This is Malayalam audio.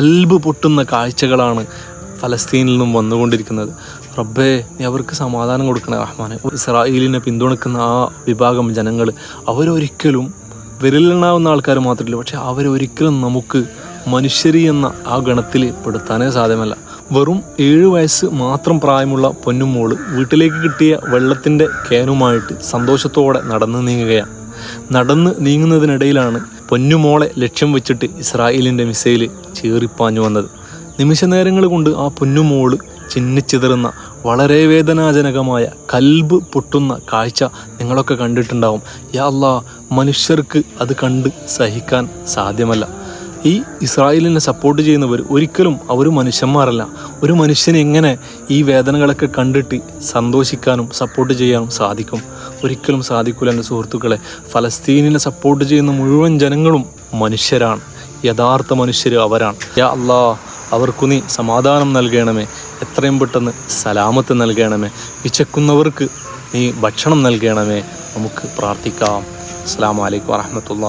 കൽബ് പൊട്ടുന്ന കാഴ്ചകളാണ് ഫലസ്തീനിൽ നിന്നും വന്നുകൊണ്ടിരിക്കുന്നത്. റബ്ബേ നീ അവർക്ക് സമാധാനം കൊടുക്കണേ റഹ്മാനെ. ഇസ്രായേലിനെ പിന്തുണക്കുന്ന ആ വിഭാഗം ജനങ്ങൾ അവരൊരിക്കലും വിരലിലെണ്ണാവുന്ന ആൾക്കാർ മാത്രമല്ല പക്ഷെ അവരൊരിക്കലും നമുക്ക് മനുഷ്യരി എന്ന ആ ഗണത്തിൽ പെടുത്താനേ സാധ്യമല്ല. വെറും ഏഴ് വയസ്സ് മാത്രം പ്രായമുള്ള പൊന്നുമോൾ വീട്ടിലേക്ക് കിട്ടിയ വെള്ളത്തിന്റെ കേനുമായിട്ട് സന്തോഷത്തോടെ നടന്നു നീങ്ങുകയാണ്. നടന്ന് നീങ്ങുന്നതിനിടയിലാണ് പൊന്നുമോളെ ലക്ഷ്യം വെച്ചിട്ട് ഇസ്രായേലിന്റെ മിസൈൽ ചീറിപ്പാഞ്ഞു വന്നത്. നിമിഷ നേരങ്ങൾ കൊണ്ട് ആ പൊന്നുമോൾ ചിന്നിച്ചിതറുന്ന വളരെ വേദനാജനകമായ കൽബ് പൊട്ടുന്ന കാഴ്ച നിങ്ങളൊക്കെ കണ്ടിട്ടുണ്ടാവും. യാ അല്ലാ മനുഷ്യർക്ക് അത് കണ്ട് സഹിക്കാൻ സാധ്യമല്ല. ഈ ഇസ്രായേലിനെ സപ്പോർട്ട് ചെയ്യുന്നവർ ഒരിക്കലും അവർ മനുഷ്യന്മാരല്ല. ഒരു മനുഷ്യന് എങ്ങനെ ഈ വേദനകളൊക്കെ കണ്ടിട്ട് സന്തോഷിക്കാനും സപ്പോർട്ട് ചെയ്യാനും സാധിക്കും. ഒരിക്കലും സാധിക്കില്ല എന്റെ സുഹൃത്തുക്കളെ. ഫലസ്തീനിനെ സപ്പോർട്ട് ചെയ്യുന്ന മുഴുവൻ ജനങ്ങളും മനുഷ്യരാണ്. യഥാർത്ഥ മനുഷ്യർ അവരാണ്. യാ അല്ലാ അവർക്കു നീ സമാധാനം നൽകണമേ. എത്രയും പെട്ടെന്ന് സലാമത്ത് നൽകണമേ. വിശക്കുന്നവർക്ക് നീ ഭക്ഷണം നൽകണമേ. നമുക്ക് പ്രാർത്ഥിക്കാം. അസ്സാം വലൈക്കും വാഹമത്തുള്ള